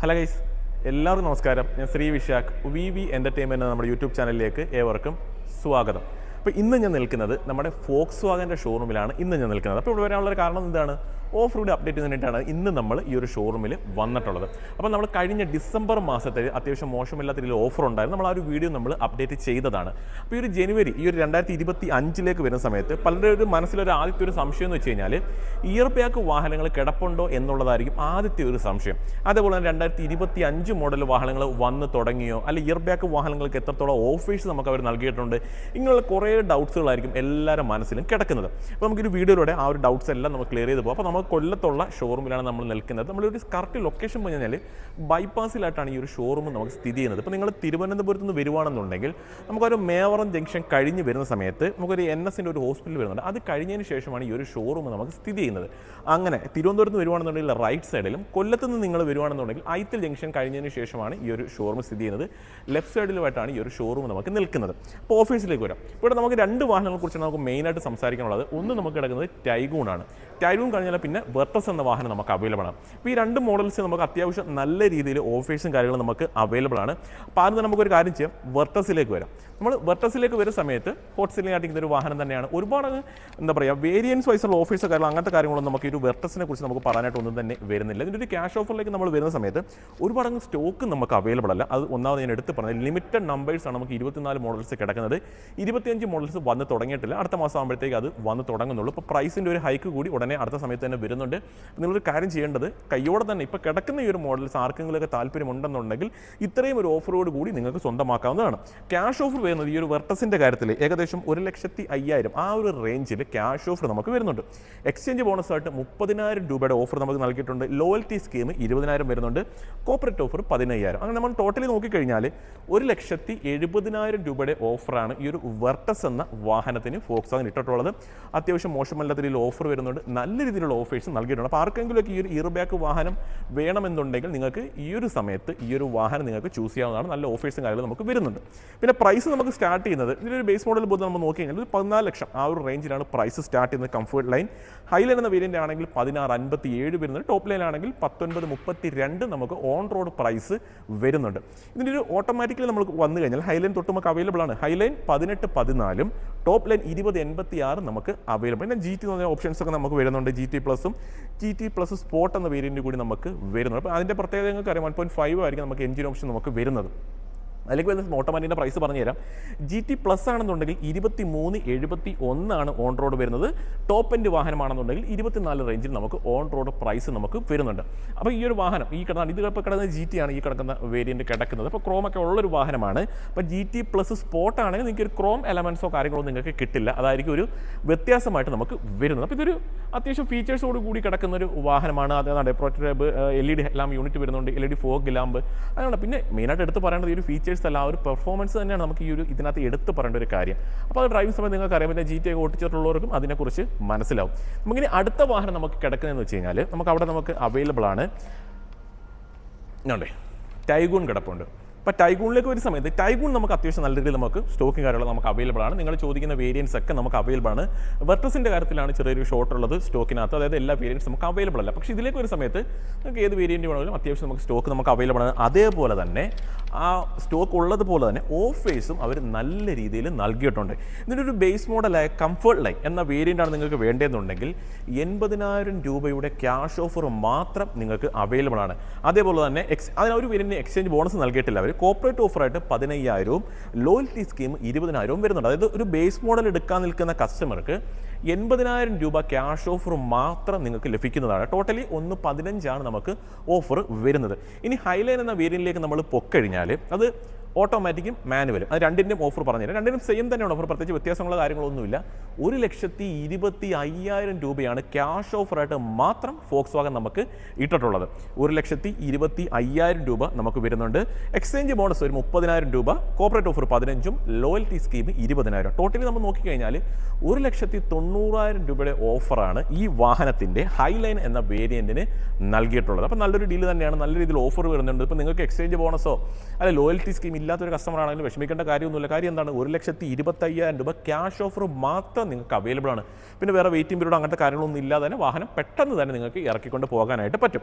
Hello guys എല്ലാവർക്കും നമസ്കാരം. ഞാൻ Sree Vishakh. V V entertainment നമ്മുടെ യൂട്യൂബ് ചാനലിലേക്ക് ഏവർക്കും സ്വാഗതം. അപ്പോൾ ഇന്ന് ഞാൻ നിൽക്കുന്നത് നമ്മുടെ ഫോക്സ് വാഗന്റെ ഷോറൂമിലാണ് ഇന്ന് ഞാൻ നിൽക്കുന്നത്. അപ്പോൾ ഇവിടെ വരാനുള്ളൊരു കാരണം എന്താണ്? ഓഫ് റോഡ് അപ്ഡേറ്റ് ചെയ്തിട്ടാണ് ഇന്ന് നമ്മൾ ഈ ഒരു ഷോറൂമിൽ വന്നിട്ടുള്ളത്. അപ്പോൾ നമ്മൾ കഴിഞ്ഞ ഡിസംബർ മാസത്തിൽ അത്യാവശ്യം മോശമില്ലാത്ത രീതിയിൽ ഓഫർ ഉണ്ടായിരുന്നു. നമ്മൾ ആ ഒരു വീഡിയോ നമ്മൾ അപ്ഡേറ്റ് ചെയ്തതാണ്. അപ്പോൾ ഈ ഒരു ജനുവരി ഈ ഒരു രണ്ടായിരത്തി ഇരുപത്തി അഞ്ചിലേക്ക് വരുന്ന സമയത്ത് പലരുടെ ഒരു മനസ്സിലൊരു ആദ്യത്തെ ഒരു സംശയം എന്ന് വെച്ച് കഴിഞ്ഞാൽ ഇയർ ബാക്ക് വാഹനങ്ങൾ കിടപ്പുണ്ടോ എന്നുള്ളതായിരിക്കും ആദ്യത്തെ ഒരു സംശയം. അതേപോലെ തന്നെ രണ്ടായിരത്തി ഇരുപത്തി അഞ്ച് മോഡൽ വാഹനങ്ങൾ വന്ന് തുടങ്ങിയോ അല്ലെ ഇയർ ബാക്ക് വാഹനങ്ങൾക്ക് എത്രത്തോളം ഓഫേഴ്സ് നമുക്ക് അവർ നൽകിയിട്ടുണ്ട് ഇങ്ങനെയുള്ള കുറേ ഡൗട്ട്സുകളായിരിക്കും എല്ലാവരുടെ മനസ്സിലും കിടക്കുന്നത്. അപ്പോൾ നമുക്കൊരു വീഡിയോയിലൂടെ ആ ഒരു ഡൗട്ട്സ് എല്ലാം നമുക്ക് ക്ലിയർ ചെയ്ത് പോകാം. അപ്പോൾ നമുക്ക് കൊല്ലത്തുള്ള ഷോറൂമിലാണ് നമ്മൾ നിൽക്കുന്നത്. നമ്മളൊരു കറക്റ്റ് ലൊക്കേഷൻ പറഞ്ഞു കഴിഞ്ഞാൽ ബൈപ്പാസിലായിട്ടാണ് ഈ ഒരു ഷോറൂം നമുക്ക് സ്ഥിതി ചെയ്യുന്നത്. ഇപ്പോൾ നിങ്ങൾ തിരുവനന്തപുരത്ത് നിന്ന് വരുവാണെന്നുണ്ടെങ്കിൽ നമുക്കൊരു മേവറം ജംഗ്ഷൻ കഴിഞ്ഞ് വരുന്ന സമയത്ത് നമുക്കൊരു എൻ എസിന്റെ ഒരു ഹോസ്പിറ്റൽ വരുന്നുണ്ട്. അത് കഴിഞ്ഞതിന് ശേഷമാണ് ഈ ഒരു ഷോറൂം നമുക്ക് സ്ഥിതി ചെയ്യുന്നത്. അങ്ങനെ തിരുവനന്തപുരത്ത് നിന്ന് വരുവാണെന്നുണ്ടെങ്കിൽ റൈറ്റ് സൈഡിലും കൊല്ലത്ത് നിന്ന് നിങ്ങൾ വരുവാണെന്നുണ്ടെങ്കിൽ ഐത്തിൽ ജംഗ്ഷൻ കഴിഞ്ഞതിന് ശേഷമാണ് ഈ ഒരു ഷോറൂം സ്ഥിതി ചെയ്യുന്നത്. ലെഫ്റ്റ് സൈഡിലുമായിട്ടാണ് ഈ ഒരു ഷോറൂം നമുക്ക് നിൽക്കുന്നത്. അപ്പോൾ ഓഫീസിലേക്ക് വരാം. ഇവിടെ നമുക്ക് രണ്ട് വാഹനങ്ങളെക്കുറിച്ചാണ് കുറിച്ച് നമുക്ക് മെയിനായിട്ട് സംസാരിക്കാനുള്ളത്. ഒന്ന് നമുക്ക് കിടക്കുന്നത് ടൈഗൂൺ ആണ്. ടൈഗൂൺ കഴിഞ്ഞാൽ പിന്നെ വെർട്ടസ് എന്ന വാഹനം നമുക്ക് അവൈലബിൾ ആണ്. അപ്പോൾ ഈ രണ്ട് മോഡൽസ് നമുക്ക് അത്യാവശ്യം നല്ല രീതിയിൽ ഓഫേഴ്സും കാര്യങ്ങളും നമുക്ക് അവൈലബിൾ ആണ്. അപ്പോൾ ആദ്യം നമുക്കൊരു കാര്യം ചെയ്യാം. വെർട്ടസിലേക്ക് വരാം. നമ്മൾ വെർട്ടസിലേക്ക് വരുന്ന സമയത്ത് ഹോട്ട് സെല്ലിംഗ് ആയിട്ട് ഒരു വാഹനം തന്നെയാണ്. ഒരുപാട് എന്താ പറയുക വേരിയൻസ് വൈസുള്ള ഓഫീസ് കാര്യങ്ങൾ അങ്ങനത്തെ കാര്യങ്ങളൊന്നും നമുക്ക് ഈ ഒരു വെർട്ടസിനെ കുറിച്ച് നമുക്ക് പറയാനായിട്ട് ഒന്നും തന്നെ വരുന്നില്ല. ഇതിന്റെ ഒരു ക്യാഷ് ഓഫറിലേക്ക് നമ്മൾ വരുന്ന സമയത്ത് ഒരുപാട് അങ്ങ് സ്റ്റോക്ക് നമുക്ക് അവൈലബിൾ അല്ല. അത് ഒന്നാമത് ഞാൻ എടുത്ത് പറഞ്ഞത് ലിമിറ്റഡ് നമ്പേഴ്സ് ആണ് നമുക്ക് ഇരുപത്തിനാല് മോഡൽസ് കിടക്കുന്നത്. ഇരുപത്തിയഞ്ച് മോഡൽസ് വന്ന് തുടങ്ങിയിട്ടില്ല. അടുത്ത മാസം ആകുമ്പോഴത്തേക്ക് അത് വന്ന് തുടങ്ങുന്നുള്ളൂ. ഇപ്പോൾ പ്രൈസിന്റെ ഒരു ഹൈക്ക് കൂടി ഉടനെ അടുത്ത സമയത്ത് തന്നെ വരുന്നുണ്ട്. നിങ്ങളൊരു കാര്യം ചെയ്യേണ്ടത് കയ്യോടെ തന്നെ ഇപ്പോൾ കിടക്കുന്ന ഈ ഒരു മോഡൽസ് ആർക്കെങ്കിലുമൊക്കെ താല്പര്യമുണ്ടെന്നുണ്ടെങ്കിൽ ഇത്രയും ഒരു ഓഫറോട് കൂടി നിങ്ങൾക്ക് സ്വന്തമാക്കാവുന്നതാണ്. ക്യാഷ് ഓഫർ വരുന്നത് ഈ ഒരു വെർട്ടസിന്റെ കാര്യത്തിൽ ഏകദേശം ഒരു ലക്ഷത്തി അയ്യായിരം ആ ഒരു റേഞ്ചിൽ ക്യാഷ് ഓഫർ നമുക്ക് വരുന്നുണ്ട്. എക്സ്ചേഞ്ച് ബോണസായിട്ട് മുപ്പതിനായിരം രൂപയുടെ ഓഫർ നമുക്ക് നൽകിയിട്ടുണ്ട്. ലോയൽറ്റി സ്കീം ഇരുപതിനായിരം വരുന്നുണ്ട്. കോപ്പറേറ്റ് ഓഫർ പതിനയ്യായിരം. അങ്ങനെ നമ്മൾ ടോട്ടലി നോക്കിക്കഴിഞ്ഞാൽ ഒരു ലക്ഷത്തി എഴുപതിനായിരം രൂപയുടെ ഓഫറാണ് ഈ ഒരു വെർട്ടസ് എന്ന വാഹനത്തിന് ഫോക്സ് വാഗൻ ഇട്ടിട്ടുള്ളത്. അത്യാവശ്യം മോശമല്ലാത്ത രീതിയിൽ ഓഫർ വരുന്നുണ്ട്. നല്ല രീതിയിലുള്ള ഓഫേഴ്സ് നൽകിയിട്ടുണ്ട്. അപ്പോൾ ആർക്കെങ്കിലുമൊക്കെ ഈ ഒരു ഇയർ ബാക്ക് വാഹനം വേണമെന്നുണ്ടെങ്കിൽ നിങ്ങൾക്ക് ഈ ഒരു സമയത്ത് ഈ ഒരു വാഹനം നിങ്ങൾക്ക് ചൂസ് ചെയ്യാവുന്നതാണ്. നല്ല ഓഫേഴ്സും കാര്യങ്ങളും നമുക്ക് വരുന്നുണ്ട്. പിന്നെ പ്രൈസ് നമുക്ക് സ്റ്റാർട്ട് ചെയ്യുന്നത് ഇതിലൊരു ബേസ് മോഡൽ പോലും നമ്മൾ നോക്കി കഴിഞ്ഞാൽ ഒരു പതിനാല് ലക്ഷം ആ ഒരു റേഞ്ചിലാണ് പ്രൈസ് സ്റ്റാർട്ട് ചെയ്യുന്നത് കംഫർട്ട് ലൈൻ ഹൈലൈൻ എന്ന വേരിയന്റ് ആണെങ്കിൽ പതിനാറ് അൻപത്തി ഏഴ് വരുന്നത് ടോപ്പ് ലൈൻ ആണെങ്കിൽ പത്തൊൻപത് മുപ്പത്തി രണ്ട് നമുക്ക് ഓൺ റോഡ് പ്രൈസ് വരുന്നുണ്ട്. ഇതിന്റെ ഒരു ഓട്ടോമാറ്റിക്കലി നമുക്ക് വന്നു കഴിഞ്ഞാൽ ഹൈലൈൻ തൊട്ട് നമുക്ക് അവൈലബിൾ ആണ്. ഹൈലൈൻ പതിനെട്ട് പതിനാലും ടോപ്പ് ലൈൻ ഇരുപത് എൺപത്തി ആറ് നമുക്ക് അവൈലബിൾ പിന്നെ ജി ടി എന്ന് പറഞ്ഞ ഓപ്ഷൻസ് ഒക്കെ നമുക്ക് വരുന്നുണ്ട്. ജി ടി പ്ലസും ജി ടി പ്ലസ് സ്പോട്ട് എന്ന വേരിയന്റ് കൂടി നമുക്ക് വരുന്നുണ്ട്. അപ്പോൾ അതിന്റെ പ്രത്യേകത അറിയാം വൺ പോയിന്റ് ഫൈവ് ആയിരിക്കും നമുക്ക് എഞ്ചിൻ ഓപ്ഷൻ നമുക്ക് വരുന്നത്. അതിലേക്ക് വരുന്ന ഓട്ടോമാറ്റിന്റെ പ്രൈസ് പറഞ്ഞു തരാം ജി ടി പ്ലസ് ആണെന്നുണ്ടെങ്കിൽ ഇരുപത്തി മൂന്ന് എഴുപത്തി ഒന്നാണ് ഓൺ റോഡ് വരുന്നത്. ടോപ്പ് എൻഡ് വാഹനമാണെന്നുണ്ടെങ്കിൽ ഇരുപത്തിനാല് റേഞ്ചിൽ നമുക്ക് ഓൺ റോഡ് പ്രൈസ് നമുക്ക് വരുന്നുണ്ട്. അപ്പോൾ ഈ ഒരു വാഹനം ഈ കിടന്ന ഇത് ഇപ്പോൾ കിടക്കുന്ന ജി ടി ആണ് ഈ കിടക്കുന്ന വേരിയന്റ് കിടക്കുന്നത്. അപ്പോൾ ക്രോം ഒക്കെ ഉള്ളൊരു വാഹനമാണ്. അപ്പോൾ ജി ടി പ്ലസ് സ്പോട്ട് ആണെങ്കിൽ നിങ്ങൾക്ക് ഒരു ക്രോം എലമെൻസോ കാര്യങ്ങളോ നിങ്ങൾക്ക് കിട്ടില്ല. അതായിരിക്കും ഒരു വ്യത്യാസമായിട്ട് നമുക്ക് വരുന്നത്. അപ്പോൾ ഇതൊരു അത്യാവശ്യം ഫീച്ചേഴ്സോട് കൂടി കിടക്കുന്ന ഒരു വാഹനമാണ്. അതാണ് protect L E D lamp unit വരുന്നുണ്ട്. L E D fog lamp അങ്ങനെയാണ്. പിന്നെ മെയിനായിട്ട് എടുത്ത് പറയേണ്ടത് ഈ ഒരു ഫീച്ചേഴ്സ് അല്ല ആ ഒരു പെർഫോമൻസ് തന്നെയാണ് നമുക്ക് ഈ ഒരു ഇതിനകത്ത് എടുത്ത് പറയേണ്ട ഒരു കാര്യം. അപ്പോൾ അത് ഡ്രൈവിംഗ് സമയത്ത് നിങ്ങൾക്ക് അറിയാം പിന്നെ ജി ടി ഓടിച്ചിട്ടുള്ളവർക്കും അതിനെക്കുറിച്ച് മനസ്സിലാവും. നമുക്കിനി അടുത്ത വാഹനം നമുക്ക് കിടക്കുന്നതെന്ന് വെച്ച് കഴിഞ്ഞാൽ നമുക്ക് അവിടെ നമുക്ക് അവൈലബിൾ ആണ്. ടൈഗൂൺ കിടപ്പുണ്ട്. അപ്പോൾ ടൈഗൂണിലേക്ക് ഒരു സമയത്ത് ടൈഗൂൺ നമുക്ക് അത്യാവശ്യം നല്ല രീതിയിൽ നമുക്ക് സ്റ്റോക്കും കാര്യങ്ങളും നമുക്ക് അവൈലബിൾ ആണ്. നിങ്ങൾ ചോദിക്കുന്ന വേരിയൻസ് ഒക്കെ നമുക്ക് അവൈലബിൾ ആണ്. വെർട്ടസിന്റെ കാര്യത്തിലാണ് ചെറിയൊരു ഷോർട്ട് ഉള്ളത് സ്റ്റോക്കിനകത്ത്. അതായത് എല്ലാ വേരിയൻസ് നമുക്ക് അവൈലബിൾ അല്ല. പക്ഷേ ഇതിലേക്ക് ഒരു സമയത്ത് നമുക്ക് ഏത് വേരിയന്റ് വേണമെങ്കിലും അത്യാവശ്യം നമുക്ക് സ്റ്റോക്ക് നമുക്ക് അവൈലബിൾ ആണ്. അതേപോലെ തന്നെ ആ സ്റ്റോക്ക് ഉള്ളതുപോലെ തന്നെ ഓഫേഴ്സും അവർ നല്ല രീതിയിൽ നൽകിയിട്ടുണ്ട്. ഇതിന്റെ ഒരു ബേസ് മോഡലായ കംഫർട്ട് ലൈൻ എന്ന വേരിയന്റാണ് നിങ്ങൾക്ക് വേണ്ടതെന്നുണ്ടെങ്കിൽ എൺപതിനായിരം രൂപയുടെ ക്യാഷ് ഓഫർ മാത്രം നിങ്ങൾക്ക് അവൈലബിൾ ആണ്. അതേപോലെ തന്നെ എക്സ് അതിന് ഒരു എക്സ്ചേഞ്ച് ബോണസ് നൽകിയിട്ടില്ല അവർ കോപ്പറേറ്റ് ഓഫറായിട്ട് പതിനയ്യായിരവും ലോയൽറ്റി സ്കീം ഇരുപതിനായിരവും വരുന്നുണ്ട്. അതായത് ഒരു ബേസ് മോഡൽ എടുക്കാൻ നിൽക്കുന്ന കസ്റ്റമർക്ക് എൺപതിനായിരം രൂപ ക്യാഷ് ഓഫർ മാത്രം നിങ്ങൾക്ക് ലഭിക്കുന്നതാണ്. ടോട്ടലി ഒന്ന് പതിനഞ്ചാണ് നമുക്ക് ഓഫർ വരുന്നത്. ഇനി ഹൈലൈൻ എന്ന വേരിയന്റിലേക്ക് നമ്മൾ പൊക്കഴിഞ്ഞാൽ അത് ഓട്ടോമാറ്റിക്കും മാനുവലും. അത് രണ്ടിന്റെയും ഓഫർ പറഞ്ഞുതരാം. രണ്ടിനും സെയിം തന്നെയാണ് ഓഫർ പ്രത്യേകിച്ച് വ്യത്യാസങ്ങളോ കാര്യങ്ങളൊന്നുമില്ല. ഒരു ലക്ഷത്തി ഇരുപത്തി അയ്യായിരം രൂപയാണ് ക്യാഷ് ഓഫറായിട്ട് മാത്രം ഫോക്സ് വാഗൻ നമുക്ക് ഇട്ടിട്ടുള്ളത്. ഒരു ലക്ഷത്തി ഇരുപത്തി അയ്യായിരം രൂപ നമുക്ക് വരുന്നുണ്ട്. എക്സ്ചേഞ്ച് ബോണസ് ഒരു മുപ്പതിനായിരം രൂപ. കോപ്പറേറ്റ് ഓഫർ പതിനഞ്ചും. ലോയൽറ്റി സ്കീം ഇരുപതിനായിരം. ടോട്ടലി നമ്മൾ നോക്കിക്കഴിഞ്ഞാൽ ഒരു ലക്ഷത്തി തൊണ്ണൂറായിരം രൂപയുടെ ഓഫറാണ് ഈ വാഹനത്തിന്റെ ഹൈലൈൻ എന്ന വേരിയന്റിന് നൽകിയിട്ടുള്ളത്. അപ്പോൾ നല്ലൊരു ഡീൽ തന്നെയാണ്. നല്ല രീതിയിൽ ഓഫർ വരുന്നുണ്ട്. ഇപ്പോൾ നിങ്ങൾക്ക് എക്സ്ചേഞ്ച് ബോണസോ അല്ലെ ലോയൽറ്റി സ്കീം ഇല്ല ഇല്ലാത്തൊരു കസ്റ്റമർ ആണെങ്കിലും വിഷമിക്കേണ്ട കാര്യമൊന്നുമില്ല. കാര്യം എന്താണ്? ഒരു ലക്ഷത്തി ഇരുപത്തയ്യായിരം രൂപ ക്യാഷ് ഓഫർ മാത്രം നിങ്ങൾക്ക് അവൈലബിൾ ആണ്. പിന്നെ വേറെ വെയിറ്റിംഗ് പീരീഡ് അങ്ങനത്തെ കാര്യങ്ങളൊന്നും ഇല്ലാതെ തന്നെ വാഹനം പെട്ടെന്ന് തന്നെ നിങ്ങൾക്ക് ഇറക്കിക്കൊണ്ട് പോകാനായിട്ട് പറ്റും.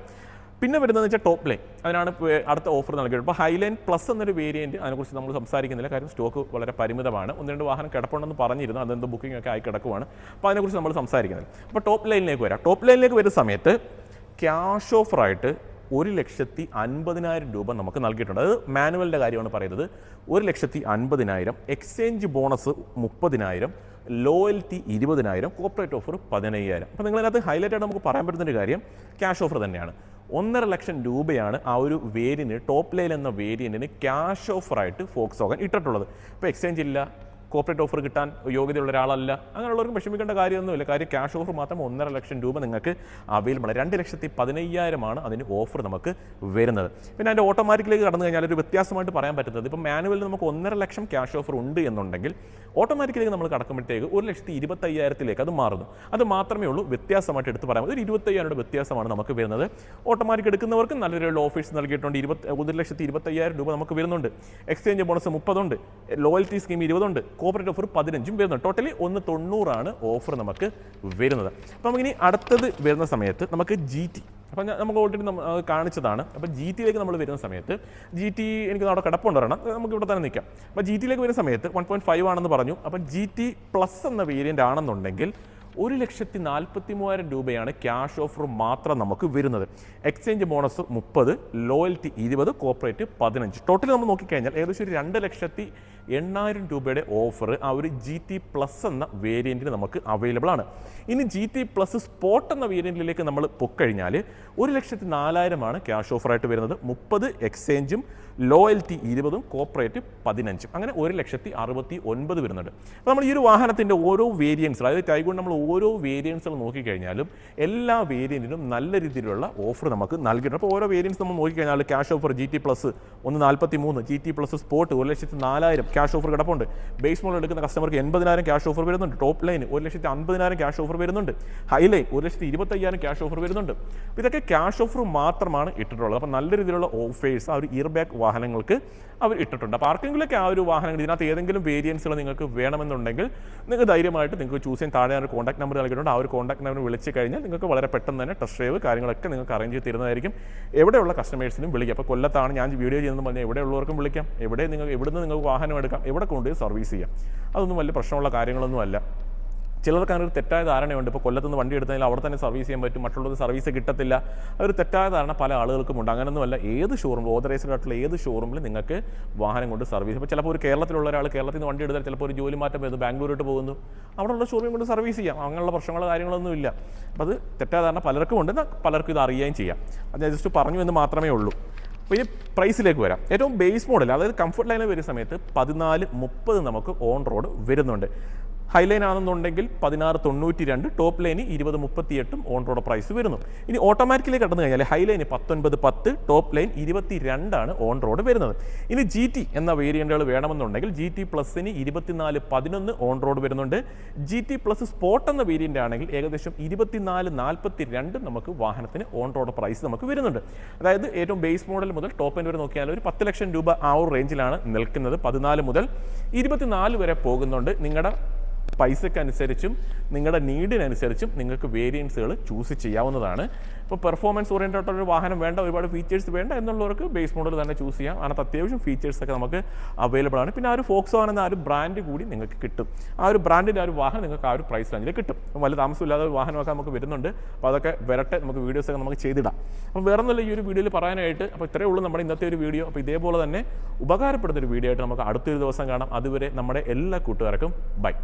പിന്നെ വരുന്നതെന്ന് വെച്ചാൽ ടോപ്പ് ലൈൻ അതിനാണ് അടുത്ത ഓഫർ നൽകിയത്. ഇപ്പോൾ ഹൈലൈൻ പ്ലസ് എന്നൊരു വേരിയന്റ് അതിനെക്കുറിച്ച് നമ്മൾ സംസാരിക്കുന്നില്ല. കാര്യം സ്റ്റോക്ക് വളരെ പരിമിതമാണ്. ഒന്ന് രണ്ട് വാഹനം കിടപ്പുണ്ടെന്ന് പറഞ്ഞിരുന്നു. അതെന്തോ ബുക്കിംഗ് ഒക്കെ ആയി കിടക്കുവാണ്. അപ്പോൾ അതിനെക്കുറിച്ച് നമ്മൾ സംസാരിക്കുന്നത് അപ്പോൾ ടോപ്പ് ലൈനിലേക്ക് വരാം. ടോപ്പ് ലൈനിലേക്ക് വരുന്ന സമയത്ത് ക്യാഷ് ഓഫറായിട്ട് ഒരു ലക്ഷത്തി അൻപതിനായിരം രൂപ നമുക്ക് നൽകിയിട്ടുണ്ട്. അത് മാനുവലിന്റെ കാര്യമാണ് പറയുന്നത്. ഒരു ലക്ഷത്തി അൻപതിനായിരം എക്സ്ചേഞ്ച് ബോണസ് മുപ്പതിനായിരം ലോയൽറ്റി ഇരുപതിനായിരം കോർപ്പറേറ്റ് ഓഫർ പതിനയ്യായിരം. അപ്പോൾ നിങ്ങളതിനകത്ത് ഹൈലൈറ്റ് ആയിട്ട് നമുക്ക് പറയാൻ പറ്റുന്ന ഒരു കാര്യം ക്യാഷ് ഓഫർ തന്നെയാണ്. ഒന്നര ലക്ഷം രൂപയാണ് ആ ഒരു വേരിയന്റ് ടോപ്പ് ലൈൻ എന്ന വേരിയന്റിന് ക്യാഷ് ഓഫറായിട്ട് ഫോക്സ് ഓഗൻ ഇട്ടിട്ടുള്ളത്. ഇപ്പോൾ എക്സ്ചേഞ്ച് ഇല്ല കോർപ്പറേറ്റ് ഓഫർ കിട്ടാൻ യോഗ്യതയുള്ള ഒരാളല്ല. അങ്ങനെയുള്ളവർക്ക് വിഷമിക്കേണ്ട കാര്യമൊന്നുമില്ല. കാര്യം ക്യാഷ് ഓഫർ മാത്രം ഒന്നര ലക്ഷം രൂപ നിങ്ങൾക്ക് അവൈലബിൾ ആണ്. രണ്ട് ലക്ഷത്തി പതിനയ്യായിരമാണ് അതിന് ഓഫർ നമുക്ക് വരുന്നത്. പിന്നെ അതിന്റെ ഓട്ടോമാറ്റിക്കിലേക്ക് കടന്നു കഴിഞ്ഞാൽ ഒരു വ്യത്യാസമായിട്ട് പറയാൻ പറ്റുന്നത് ഇപ്പം മാനുവലിൽ നമുക്ക് ഒന്നര ലക്ഷം ക്യാഷ് ഓഫർ ഉണ്ട് എന്നുണ്ടെങ്കിൽ ഓട്ടോമാറ്റിക്കിലേക്ക് നമ്മൾ കടക്കുമ്പോഴത്തേക്ക് ഒരു ലക്ഷത്തി ഇരുപത്തയ്യായിരത്തിലേക്ക് അത് മാറുന്നു. അത് മാത്രമേ ഉള്ളൂ. വ്യത്യാസമായിട്ട് എടുത്ത് പറയാം. ഒരു ഇരുപത്തയ്യായിരം വ്യത്യാസമാണ് നമുക്ക് വരുന്നത്. ഓട്ടോമാറ്റിക് എടുക്കുന്നവർക്ക് നല്ലൊരു ഓഫീസ് നൽകിയിട്ടുണ്ട്. ഇരുപത്തി ഒരു ലക്ഷത്തി ഇരുപത്തയ്യായിരം രൂപ നമുക്ക് വരുന്നുണ്ട്. എക്സ്ചേഞ്ച് ബോണസ് മുപ്പതുണ്ട്. ലോയൽറ്റി സ്കീം ഇരുപതുണ്ട്. കോപ്പറേറ്റ് ഓഫർ പതിനഞ്ചും വരുന്നത് ടോട്ടലി ഒന്ന് തൊണ്ണൂറാണ് ഓഫർ നമുക്ക് വരുന്നത്. അപ്പോൾ നമുക്കിനി അടുത്തത് വരുന്ന സമയത്ത് നമുക്ക് ജി ടി അപ്പം നമുക്ക് ഓൾറെഡി നമ്മൾ കാണിച്ചതാണ്. അപ്പോൾ ജി ടിയിലേക്ക് നമ്മൾ വരുന്ന സമയത്ത് ജി ടി എനിക്ക് അവിടെ കിടപ്പുണ്ട് അത് നമുക്ക് ഇവിടെ തന്നെ നിൽക്കാം. അപ്പോൾ ജി ടിയിലേക്ക് വരുന്ന സമയത്ത് വൺ പോയിന്റ് ഫൈവ് ആണെന്ന് പറഞ്ഞു. അപ്പം ജി ടി പ്ലസ് എന്ന വേരിയന്റ് ആണെന്നുണ്ടെങ്കിൽ ഒരു ലക്ഷത്തി നാൽപ്പത്തി മൂവായിരം രൂപയാണ് ക്യാഷ് ഓഫർ മാത്രം നമുക്ക് വരുന്നത്. എക്സ്ചേഞ്ച് ബോണസ് മുപ്പത് ലോയൽറ്റി ഇരുപത് കോപ്പറേറ്റ് പതിനഞ്ച്. ടോട്ടലി നമ്മൾ നോക്കിക്കഴിഞ്ഞാൽ ഏകദേശം ഒരു രണ്ട് ലക്ഷത്തി എണ്ണായിരം രൂപയുടെ ഓഫർ ആ ഒരു ജി ടി പ്ലസ് എന്ന വേരിയന്റിന് നമുക്ക് അവൈലബിൾ ആണ്. ഇനി ജി ടി പ്ലസ് സ്പോട്ട് എന്ന വേരിയന്റിലേക്ക് നമ്മൾ പൊക്കഴിഞ്ഞാൽ ഒരു ലക്ഷത്തി നാലായിരമാണ് ക്യാഷ് ഓഫറായിട്ട് വരുന്നത്. മുപ്പത് എക്സ്ചേഞ്ചും ലോയൽറ്റി ഇരുപതും കോപ്പറേറ്റ് പതിനഞ്ചും. അങ്ങനെ ഒരു ലക്ഷത്തി അറുപത്തി ഒൻപത് വരുന്നുണ്ട്. അപ്പോൾ നമ്മൾ ഈ ഒരു വാഹനത്തിന്റെ ഓരോ വേരിയൻസ് അതായത് ടൈഗോൺ നമ്മൾ ഓരോ വേരിയൻസുകൾ നോക്കിക്കഴിഞ്ഞാലും എല്ലാ വേരിയന്റിനും നല്ല രീതിയിലുള്ള ഓഫർ നമുക്ക് നൽകിയിട്ടുണ്ട്. അപ്പോൾ ഓരോ വേരിയൻസ് നമ്മൾ നോക്കിക്കഴിഞ്ഞാൽ cash offer G T plus ഒന്ന് നാൽപ്പത്തി മൂന്ന് ജി ടി പ്ലസ് സ്പോട്ട് ഒരു ലക്ഷത്തി നാലായിരം. ക്യാഷ് ഓഫർ കിടപ്പുണ്ട്. ബേസ് മോഡൽ എടുക്കുന്ന കസ്റ്റമർക്ക് എൺപതിനായിരം ക്യാഷ് ഓഫർ വരുന്നുണ്ട്. ടോപ്പ് ലൈൻ ഒരു ലക്ഷത്തി അൻപതിനായിരം ക്യാഷ് ഓഫർ വരുന്നുണ്ട്. ഹൈ ലൈൻ ഒരു ലക്ഷത്തി ഇരുപത്തയ്യായിരം ക്യാഷ് ഓഫർ വരുന്നുണ്ട്. ഇതൊക്കെ ക്യാഷ് ഓഫർ മാത്രമാണ് ഇട്ടിട്ടുള്ളത്. അപ്പോൾ നല്ല രീതിയിലുള്ള ഓഫേഴ്സ് ആ ഒരു ഇയർ ബാക്ക് വാഹനങ്ങൾക്ക് അവർ ഇട്ടിട്ടുണ്ട്. അപ്പോൾ ആർക്കെങ്കിലുമൊക്കെ ആ ഒരു വാഹനങ്ങൾ ഇതിനകത്ത് ഏതെങ്കിലും വേരിയൻസുകൾ നിങ്ങൾക്ക് വേണമെന്നുണ്ടെങ്കിൽ നിങ്ങൾക്ക് ധൈര്യമായിട്ട് നിങ്ങൾക്ക് ചൂസ് ചെയ്യാൻ താഴെ ഒരു കോൺടാക്ട് നമ്പർ നൽകിയിട്ടുണ്ട്. ആ ഒരു കോൺടാക്ട് നമ്പർ വിളിച്ച് കഴിഞ്ഞാൽ നിങ്ങൾക്ക് വളരെ പെട്ടെന്ന് തന്നെ ടെസ്റ്റ് ഡ്രൈവ് കാര്യങ്ങളൊക്കെ നിങ്ങൾക്ക് അറേഞ്ച് ചെയ്ത് തരുന്നതായിരിക്കും. എവിടെയുള്ള കസ്റ്റമേഴ്സിനും വിളിക്കാം. അപ്പോൾ കൊല്ലത്താണ് ഞാൻ വീഡിയോ ചെയ്യുന്നത് പറഞ്ഞാൽ എവിടെയുള്ളവർക്കും വിളിക്കാം. എവിടെ നിങ്ങൾ എവിടുന്ന് നിങ്ങൾക്ക് വാഹനം എടുക്കാം. എവിടെ കൊണ്ടുപോയി സർവീസ് ചെയ്യാം? അതൊന്നും വലിയ പ്രശ്നമുള്ള കാര്യങ്ങളൊന്നും അല്ല. ചിലർക്ക് അങ്ങനെ ഒരു തെറ്റായ ധാരണയുണ്ട്. ഇപ്പോൾ കൊല്ലത്തുനിന്ന് വണ്ടി എടുത്തതിൽ അവിടെ തന്നെ സർവീസ് ചെയ്യാൻ പറ്റും. മറ്റുള്ളത് സർവീസ് കിട്ടത്തില്ല. ഒരു തെറ്റായ ധാരണ പല ആളുകൾക്കും ഉണ്ട്. അങ്ങനെയൊന്നുമല്ല ഏത് ഷോറൂം ഓതറൈസ്ഡ് ആയിട്ടുള്ള ഏത് ഷോറൂമിൽ നിങ്ങൾക്ക് വാഹനം കൊണ്ട് സർവീസ് ഇപ്പോൾ ചിലപ്പോൾ ഒരു കേരളത്തിലുള്ള ഒരാൾ കേരളത്തിൽ നിന്ന് വണ്ടി എടുത്താൽ ചിലപ്പോൾ ഒരു ജോലി മാറ്റം വരുന്നു. ബാംഗ്ലൂരിട്ട് പോകുന്നു. അവിടെയുള്ള ഷോറൂമിൽ കൊണ്ട് സർവീസ് ചെയ്യാം. അങ്ങനെയുള്ള പ്രശ്നങ്ങളോ കാര്യങ്ങളൊന്നും ഇല്ല. അപ്പോൾ അത് തെറ്റായ ധാരണ പലർക്കും ഉണ്ട്. പലർക്കും ഇത് അറിയുകയും ചെയ്യാം. അത് ഞാൻ ജസ്റ്റ് പറഞ്ഞു എന്ന് മാത്രമേ ഉള്ളൂ. അപ്പോൾ ഇനി പ്രൈസിലേക്ക് വരാം. ഏറ്റവും ബേസ് മോഡൽ അതായത് കംഫർട്ട് ലൈനിൽ വരുന്ന സമയത്ത് പതിനാല് മുപ്പത് നമുക്ക് ഓൺ റോഡ് വരുന്നുണ്ട്. ഹൈലൈൻ ആണെന്നുണ്ടെങ്കിൽ പതിനാറ് തൊണ്ണൂറ്റി രണ്ട് ടോപ്പ് ലൈന് ഇരുപത് മുപ്പത്തിയെട്ടും ഓൺ റോഡ് പ്രൈസ് വരുന്നു. ഇനി ഓട്ടോമാറ്റിക്കലി കടന്നു കഴിഞ്ഞാൽ ഹൈലൈന് പത്തൊൻപത് പത്ത് ടോപ്പ് ലൈൻ ഇരുപത്തി രണ്ടാണ് ഓൺ റോഡ് വരുന്നത്. ഇനി ജി ടി എന്ന വേരിയന്റുകൾ വേണമെന്നുണ്ടെങ്കിൽ ജി ടി പ്ലസിന് ഇരുപത്തിനാല് പതിനൊന്ന് ഓൺ റോഡ് വരുന്നുണ്ട്. ജി ടി പ്ലസ് സ്പോട്ട് എന്ന വേരിയന്റ് ആണെങ്കിൽ ഏകദേശം ഇരുപത്തിനാല് നാൽപ്പത്തി രണ്ട് നമുക്ക് വാഹനത്തിന് ഓൺ റോഡ് പ്രൈസ് നമുക്ക് വരുന്നുണ്ട്. അതായത് ഏറ്റവും ബേസ് മോഡൽ മുതൽ ടോപ്പ് എൻഡ് വരെ നോക്കിയാൽ ഒരു പത്ത് ലക്ഷം രൂപ ആ ഒരു റേഞ്ചിലാണ് നിൽക്കുന്നത് പതിനാല് മുതൽ ഇരുപത്തിനാല് വരെ പോകുന്നുണ്ട്. നിങ്ങളുടെ പൈസക്കനുസരിച്ചും നിങ്ങളുടെ നീഡിനനുസരിച്ചും നിങ്ങൾക്ക് വേരിയൻസുകൾ ചൂസ് ചെയ്യാവുന്നതാണ്. ഇപ്പോൾ പെർഫോമൻസ് ഓറിയന്റഡ് ഒരു വാഹനം വേണ്ട ഒരുപാട് ഫീച്ചേഴ്സ് വേണ്ട എന്നുള്ളവർക്ക് ബേസ് മോഡൽ തന്നെ ചൂസ് ചെയ്യാം. അതിനകത്ത് അത്യാവശ്യം ഫീച്ചേഴ്സൊക്കെ നമുക്ക് അവൈലബിൾ ആണ്. പിന്നെ ആ ഒരു ഫോക്സ് എന്ന ആ ഒരു ബ്രാൻഡ് കൂടി നിങ്ങൾക്ക് കിട്ടും. ആ ഒരു ബ്രാൻഡിന്റെ ആ ഒരു വാഹനം നിങ്ങൾക്ക് ആ ഒരു പ്രൈസ് റേഞ്ചിൽ കിട്ടും. വലിയ താമസമില്ലാതെ ഒരു വാഹനമൊക്കെ നമുക്ക് വരുന്നുണ്ട്. അപ്പോൾ അതൊക്കെ വരട്ടെ നമുക്ക് വീഡിയോസൊക്കെ നമുക്ക് ചെയ്തിടാം. അപ്പം വേറെ ഒന്നുമില്ല ഈ ഒരു വീഡിയോയിൽ പറയാനായിട്ട് അപ്പോൾ ഇത്രയേ ഉള്ളൂ നമ്മുടെ ഇന്നത്തെ ഒരു വീഡിയോ. അപ്പോൾ ഇതേപോലെ തന്നെ ഉപകാരപ്പെടുന്ന ഒരു വീഡിയോ ആയിട്ട് നമുക്ക് അടുത്തൊരു ദിവസം കാണാം. അതുവരെ നമ്മുടെ എല്ലാ കൂട്ടുകാർക്കും ബൈ